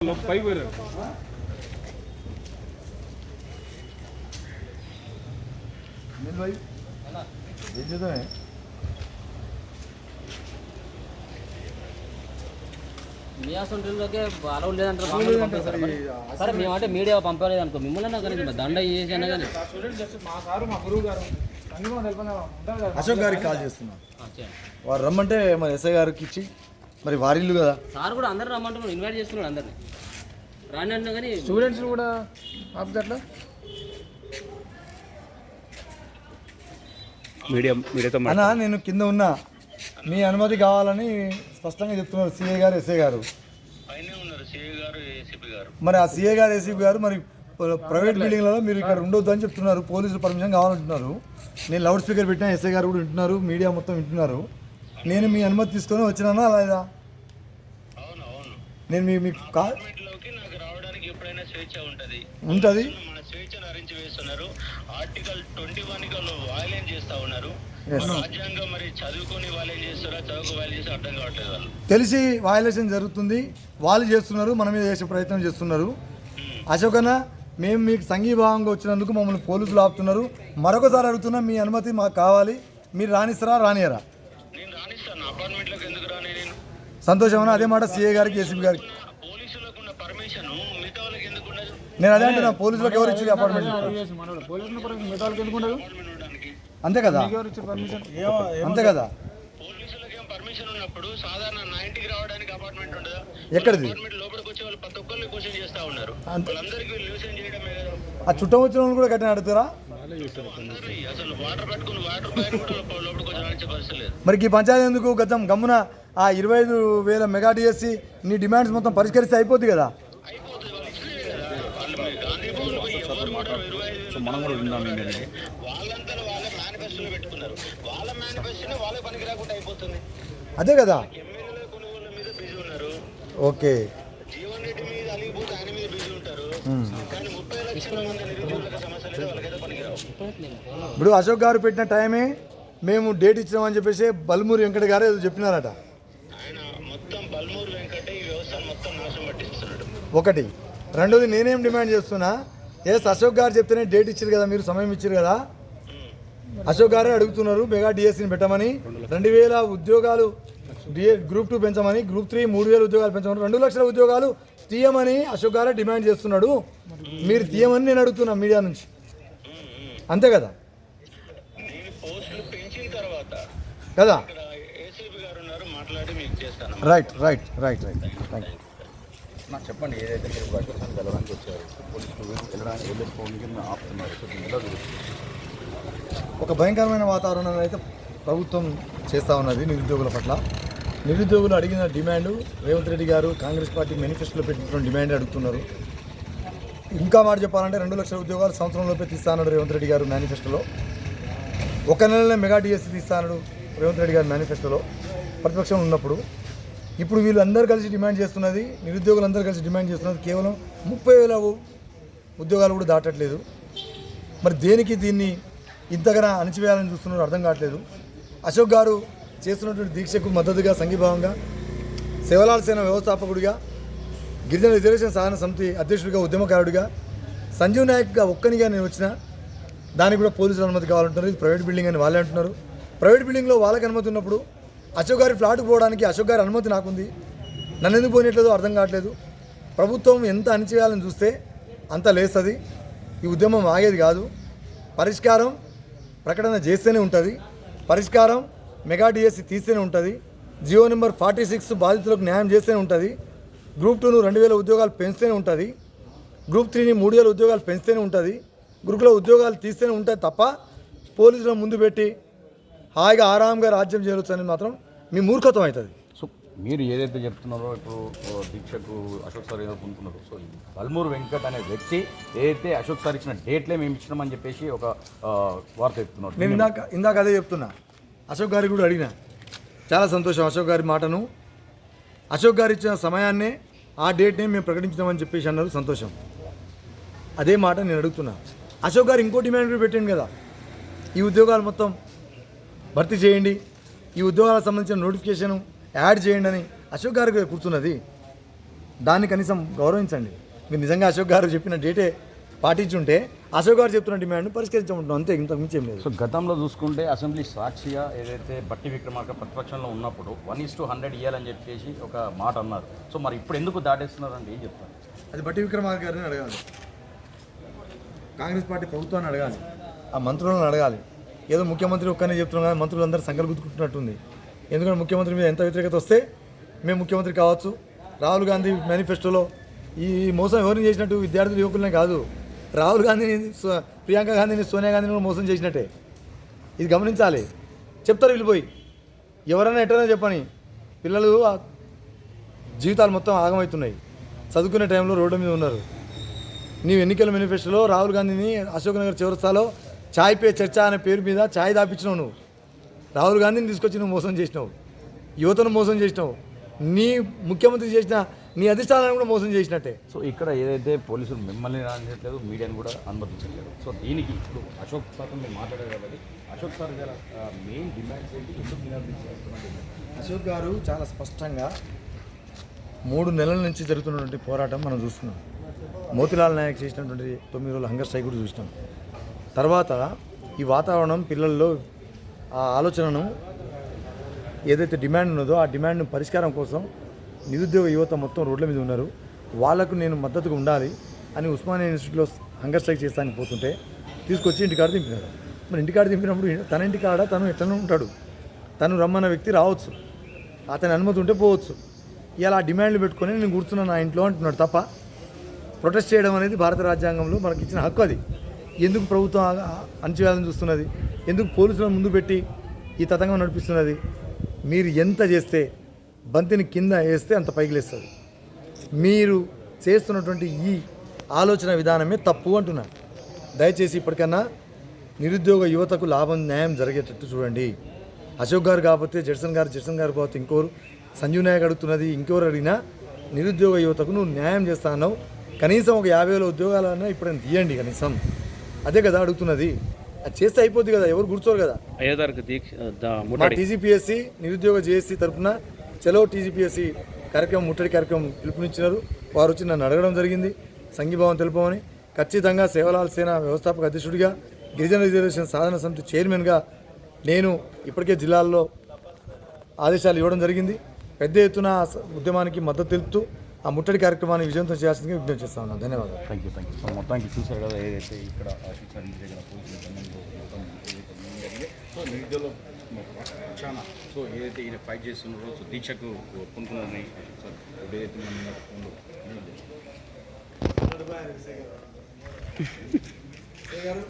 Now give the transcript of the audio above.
పైకి పోయారు ఏం చేద్దామే మీ అసంటులకే అలౌ లేదంటారు. సరే మేమంటే మీడియా పంపలేదు అనుకో మిమ్మల్ని కానీ దండ చేసి అయినా కానీ మా సారు మా గురువు గారు అశోక్ గారికి కాల్ చేస్తున్నా. వారు రమ్మంటే మరి ఎస్ఐ గారికి ఇచ్చి మరి వారి ఇల్లు కదా. సార్ కూడా అందరు రమ్మంటున్నాడు ఇన్వైట్ చేస్తున్నాడు అందరిని. రాండి అంటున్నా కానీ స్టూడెంట్స్ కూడా ఆపుతారు అట్లా? మీడియా మీడియాతో అన్న నేను కింద ఉన్నా. మీ అనుమతి కావాలని స్పష్టంగా చెప్తున్నారు సిఐ గారు ఎస్ఐ గారు. పైనే ఉన్నారు సిఐ గారు ఏసీపీ గారు. మరి ఆ సిఐ గారు ఏసీపీ గారు మరి ప్రైవేట్ బిల్డింగ్లలో మీరు ఇక్కడ ఉండొద్దు అని చెప్తున్నారు. పోలీసులు పర్మిషన్ కావాలంటున్నారు. నేను లౌడ్ స్పీకర్ పెట్టినా ఎస్ఐ గారు కూడా వింటున్నారు. మీడియా మొత్తం వింటున్నారు. నేను మీ అనుమతి తీసుకొని వచ్చినానా లేదా? నేను మీ కా స్వేచ్ఛ ఉంటది. ఉంటుంది. మన స్వేచ్ఛను హరించి వేస్తున్నారు. ఆర్టికల్ ట్వంటీ వన్ వాయిలేట్ చేస్తా ఉన్నారు. Yes. రాజ్యాంగం మరి చదువుకొని వాళ్ళేం చేస్తారా చదువుకు వాళ్ళు చేసి అర్థం కావట్లేదు వాళ్ళు. తెలిసి వయలేషన్ జరుగుతుంది. వాళ్ళు చేస్తున్నారు మన మీద చేసే ప్రయత్నం చేస్తున్నారు. అశోక్ అన్న మేము మీకు సంఘీభావంగా వచ్చినందుకు మమ్మల్ని పోలీసులు ఆపుతున్నారు. మరొకసారి అడుగుతున్నా మీ అనుమతి మాకు కావాలి. మీరు రానిస్తారా రానియరా నేను రానిస్తాను అపార్ట్మెంట్లోకి ఎందుకు రాని నేను సంతోషం అన్న అదే మాట సిఏ గారికి ఏసీపీ గారికి. నేను అదే అంటున్నా పోలీసులకు ఎవరు ఇచ్చారు అపార్ట్మెంట్ అంతే కదా? అంతే కదా? పోలీసులకు ఏం పర్మిషన్ ఉన్నప్పుడు సాధారణ నా ఇంటికి రావడానికి అపార్ట్మెంట్ ఉండదా ఎక్కడిది ఆ చుట్టం వచ్చిన వాళ్ళు కూడా కట్టిన అడుగుతారా? మరి ఈ పంచాయతీ ఎందుకు గతం గమ్మున ఆ ఇరవై ఐదు వేల మెగా డిఎస్సి నీ డిమాండ్స్ మొత్తం పరిష్కరిస్తే అయిపోద్ది కదా? అయిపోతుంది వాళ్ళు ఇచ్చినవే కదా. వాళ్ళు మీ గాంధీ భవన్ పోయి ఎవరు కూడా ఇరవై ఐదు వేలు వాళ్ళంతా వాళ్ళ మేనిఫెస్టోలో పెట్టుకున్నారు. వాళ్ళ మేనిఫెస్టోనే వాళ్ళే పనికి రాకుండా అయిపోతుంది. అదే కదా. ఎమ్మెల్యేల కొనుగోలు మీద బిజీ ఉన్నారు. ఓకే. జీవన్ రెడ్డి మీద అలిగిపోతే ఆయన మీద బిజీ ఉంటారు. కానీ ముప్పై లక్షల మంది ఇప్పుడు అశోక్ గారు పెట్టిన టైమే మేము డేట్ ఇచ్చినామని చెప్పేసి బల్మూరి వెంకట గారు ఏదో చెప్పినారట. ఒకటి. రెండోది నేనేం డిమాండ్ చేస్తున్నా ఎస్ అశోక్ గారు చెప్తేనే డేట్ ఇచ్చారు కదా మీరు సమయం ఇచ్చారు కదా. అశోక్ గారే అడుగుతున్నారు మెగా డిఎస్సిని పెట్టమని. రెండు వేల ఉద్యోగాలు గ్రూప్ టూ పెంచమని గ్రూప్ త్రీ మూడు వేల ఉద్యోగాలు పెంచమని. రెండు లక్షల ఉద్యోగాలు తీయమని అశోక్ గారే డిమాండ్ చేస్తున్నాడు. మీరు తీయమని నేను అడుగుతున్నా మీడియా నుంచి. అంతే కదా? కదా? ఇక్కడ ఏసీబీ గారు ఉన్నారు మాట్లాడి మీకు చేస్తాను. Right right right right thank you నాకు చెప్పండి ఏదైతే మీరు బయటకు వెళ్ళడానికి వచ్చారు పోలీసులు వెళ్ళడానికి ఆపుతున్నారు సో దీన్ని ఎలా చూడొచ్చు? ఒక భయంకరమైన వాతావరణం అయితే ప్రభుత్వం చేస్తూ ఉన్నది నిరుద్యోగుల పట్ల. నిరుద్యోగులు అడిగిన డిమాండ్ రేవంత్ రెడ్డి గారు కాంగ్రెస్ పార్టీ మేనిఫెస్టోలో పెట్టినటువంటి డిమాండ్ అడుగుతున్నారు. ఇంకా మాట చెప్పాలంటే రెండు లక్షల ఉద్యోగాలు సంవత్సరంలోపే తీస్తానడు రేవంత్ రెడ్డి గారు మేనిఫెస్టోలో. ఒక నెలలో మెగా డిఎస్సీ తీస్తానడు రేవంత్ రెడ్డి గారు మేనిఫెస్టోలో ప్రతిపక్షం ఉన్నప్పుడు. ఇప్పుడు వీళ్ళందరూ కలిసి డిమాండ్ చేస్తున్నది నిరుద్యోగులందరూ కలిసి డిమాండ్ చేస్తున్నది కేవలం ముప్పై వేల ఉద్యోగాలు కూడా దాటట్లేదు. మరి దేనికి దీన్ని ఇంతగా అణచివేయాలని చూస్తున్నారు అర్థం కావట్లేదు. అశోక్ గారు చేస్తున్నటువంటి దీక్షకు మద్దతుగా సంఘీభావంగా సేవలాల సేన వ్యవస్థాపకుడిగా గిరిజన రిజర్వేషన్ సాధన సమితి అధ్యక్షుడిగా ఉద్యమకారుడిగా సంజీవ్ నాయక్గా ఒక్కనిగా నేను వచ్చిన దానికి కూడా పోలీసుల అనుమతి కావాలంటున్నారు. ఇది ప్రైవేట్ బిల్డింగ్ అని వాళ్ళే అంటున్నారు. ప్రైవేట్ బిల్డింగ్లో వాళ్ళకి అనుమతి ఉన్నప్పుడు అశోక్ గారి ఫ్లాట్కి పోవడానికి అశోక్ గారి అనుమతి నాకుంది. నన్ను ఎందుకు పోయినట్లేదో అర్థం కావట్లేదు. ప్రభుత్వం ఎంత అణిచేయాలని చూస్తే అంత లేస్తుంది. ఈ ఉద్యమం ఆగేది కాదు. పరిష్కారం ప్రకటన చేస్తేనే ఉంటుంది. పరిష్కారం మెగా డిఎస్సి తీస్తేనే ఉంటుంది. జియో నెంబర్ ఫార్టీ సిక్స్ బాధితులకు న్యాయం చేస్తేనే ఉంటుంది. గ్రూప్ టూను రెండు వేల ఉద్యోగాలు పెంచితేనే ఉంటుంది. గ్రూప్ త్రీని మూడు వేల ఉద్యోగాలు పెంచితేనే ఉంటుంది. గ్రూప్లో ఉద్యోగాలు తీస్తేనే ఉంటుంది తప్ప పోలీసుల ముందు పెట్టి హాయిగా ఆరాంగా రాజ్యం చేయవచ్చు అని మాత్రం మీ మూర్ఖత్వం అవుతుంది. సో మీరు ఏదైతే చెప్తున్నారో ఇప్పుడు దీక్షకు అశోక్ సార్ ఏదో పొందుతున్నారు సో ఈ బల్మూరు వెంకట్ అనే వ్యక్తి ఏదైతే అశోక్ సార్ ఇచ్చిన డేట్లే మేము ఇచ్చినామని చెప్పేసి ఒక వార్త చెప్తున్నారు నేను ఇందాక ఇందాక అదే చెప్తున్నా. అశోక్ గారికి కూడా అడిగిన. చాలా సంతోషం అశోక్ గారి మాటను. అశోక్ గారు ఇచ్చిన సమయాన్నే ఆ డేట్నే మేము ప్రకటించామని చెప్పేసి అన్నారు. సంతోషం. అదే మాట నేను అడుగుతున్నా. అశోక్ గారు ఇంకో డిమాండ్ కూడా పెట్టాను కదా. ఈ ఉద్యోగాలు మొత్తం భర్తీ చేయండి. ఈ ఉద్యోగాలకు సంబంధించిన నోటిఫికేషన్ యాడ్ చేయండి అని అశోక్ గారికి కూర్చున్నది. దాన్ని కనీసం గౌరవించండి. మీరు నిజంగా అశోక్ గారు చెప్పిన డేటే పాటించుంటే అశోక్ గారు చెప్తున్న డిమాండ్ పరిష్కరించమంటున్నాం. అంతే ఇంతకు మించి ఏం లేదు. సో గతంలో చూసుకుంటే అసెంబ్లీ సాక్షిగా ఏదైతే బట్టి విక్రమార్క ప్రతిపక్షంలో ఉన్నప్పుడు వన్ ఇస్ టు హండ్రెడ్ ఇవ్వాలని చెప్పేసి ఒక మాట అన్నారు. సో మరి ఇప్పుడు ఎందుకు దాటేస్తున్నారండి ఏం చెప్తారు? అది బట్టి విక్రమార్క గారిని అడగాలి. కాంగ్రెస్ పార్టీ ప్రభుత్వాన్ని అడగాలి. ఆ మంత్రులను అడగాలి. ఏదో ముఖ్యమంత్రి ఒక్కనే చెప్తున్నాం కానీ మంత్రులు అందరూ సంకలు గుర్తుకుంటున్నట్టుంది ఎందుకంటే ముఖ్యమంత్రి మీద ఎంత వ్యతిరేకత వస్తే మేము ముఖ్యమంత్రి కావచ్చు. రాహుల్ గాంధీ మేనిఫెస్టోలో ఈ మోసం ఎవరిని చేసినట్టు విద్యార్థులు యువకులనే కాదు. రాహుల్ గాంధీని సో- ప్రియాంక గాంధీని సోనియా గాంధీని కూడా మోసం చేసినట్టే. ఇది గమనించాలి. చెప్తారు వీళ్ళు పోయి ఎవరైనా ఎట్టైనా చెప్పని. పిల్లలు జీవితాలు మొత్తం ఆగమవుతున్నాయి. చదువుకునే టైంలో రోడ్డు మీద ఉన్నారు. నీవు ఎన్నికల మేనిఫెస్టోలో రాహుల్ గాంధీని అశోక్ నగర్ చివరిస్తాలో ఛాయ్ పే చర్చ అనే పేరు మీద ఛాయ్ దాపించినావు నువ్వు. రాహుల్ గాంధీని తీసుకొచ్చి నువ్వు మోసం చేసినావు. యువతను మోసం చేసినావు. నీ ముఖ్యమంత్రి చేసిన నీ అధిష్టానాన్ని కూడా మోసం చేసినట్టే. సో ఇక్కడ ఏదైతే పోలీసులు మిమ్మల్ని రానియట్లేదు మీడియాని కూడా అనుమతించట్లేదు. సో దీనికి ఇప్పుడు అశోక్ సార్తో మీరు మాట్లాడారు కాబట్టి అశోక్ సార్ గల మెయిన్ డిమాండ్స్ ఏంటి? ఎందుకు అశోక్ గారు చాలా స్పష్టంగా మూడు నెలల నుంచి జరుగుతున్నటువంటి పోరాటం మనం చూస్తున్నాం. మోతిలాల్ నాయక్ చేసినటువంటి తొమ్మిది రోజుల హంగర్ స్ట్రైక్ కూడా చూసినాం. తర్వాత ఈ వాతావరణం పిల్లల్లో ఆ ఆలోచనను ఏదైతే డిమాండ్ ఉన్నదో ఆ డిమాండ్ పరిష్కారం కోసం నిరుద్యోగ యువత మొత్తం రోడ్ల మీద ఉన్నారు. వాళ్ళకు నేను మద్దతుగా ఉండాలి అని ఉస్మానియా యూనివర్సిటీలో హంగర్ స్ట్రైక్ చేస్తానికి పోతుంటే తీసుకొచ్చి ఇంటికాడ దింపినారు మరి ఇంటికాడ దింపినప్పుడు తన ఇంటికాడ తను ఎట్లనే ఉంటాడు. తను రమ్మన్న వ్యక్తి రావచ్చు. అతని అనుమతి ఉంటే పోవచ్చు. ఇలా డిమాండ్లు పెట్టుకొని నేను కూర్చున్నాను నా ఇంట్లో అంటున్నాడు తప్ప ప్రొటెస్ట్ చేయడం అనేది భారత రాజ్యాంగంలో మనకి ఇచ్చిన హక్కు అది. ఎందుకు ప్రభుత్వం ఆ- అణచివేయాలని చూస్తున్నది? ఎందుకు పోలీసులను ముందు పెట్టి ఈ తతంగం నడిపిస్తున్నది? మీరు ఎంత చేస్తే బంతిని కింద వేస్తే అంత పైకి లేస్తుంది మీరు చేస్తున్నటువంటి ఈ ఆలోచన విధానమే తప్పు అంటున్నాను దయచేసి ఇప్పటికన్నా నిరుద్యోగ యువతకు లాభం న్యాయం జరిగేటట్టు చూడండి. అశోక్ గారు కాకపోతే జడ్సన్ గారు జడ్సన్ గారు కాకపోతే ఇంకోరు సంజీవ్ నాయక్ అడుగుతున్నది ఇంకోరు అడిగినా నిరుద్యోగ యువతకు నువ్వు న్యాయం చేస్తా అన్నావు. కనీసం ఒక యాభై వేల ఉద్యోగాలన్నా ఇప్పుడు తీయండి కనీసం. అదే కదా అడుగుతున్నది. అది చేస్తే అయిపోద్ది కదా ఎవరు కూర్చోరు కదా. మా టీజీపీఎస్సీ నిరుద్యోగ జేఏసీ తరఫున చలో టీజీపీఎస్సీ కార్యక్రమం ముట్టడి కార్యక్రమం పిలుపునిచ్చినారు. వారు వచ్చి నన్ను అడగడం జరిగింది. సంఘీభావం తెలుపమని. ఖచ్చితంగా సేవలాల్ సేన వ్యవస్థాపక అధ్యక్షుడిగా గిరిజన రిజర్వేషన్ సాధన సమితి చైర్మన్గా నేను ఇప్పటికే జిల్లాల్లో ఆదేశాలు ఇవ్వడం జరిగింది. పెద్ద ఎత్తున ఉద్యమానికి మద్దతు తెలుపుతూ ఆ ముట్టడి కార్యక్రమాన్ని విజయవంతం చేయాల్సిందిగా విజ్ఞప్తి చేస్తా ఉన్నాను. ధన్యవాదాలు. Thank you thank you so మొత్తానికి చూశారు కదా ఏదైతే ఇక్కడ అశోక్ సార్ ఇంటి దగ్గర పోలీసులు సంబంధంలో మొత్తం ఏదైతే meeting జరిగింది. సో నిరుద్యోగ చాలా సో ఏదైతే ఈయన ఫైట్ చేస్తున్నారో సో దీక్షకు కొనుక్కున్నారని అశోక్ సార్ ఏదైతే మన ఫోన్లో గారు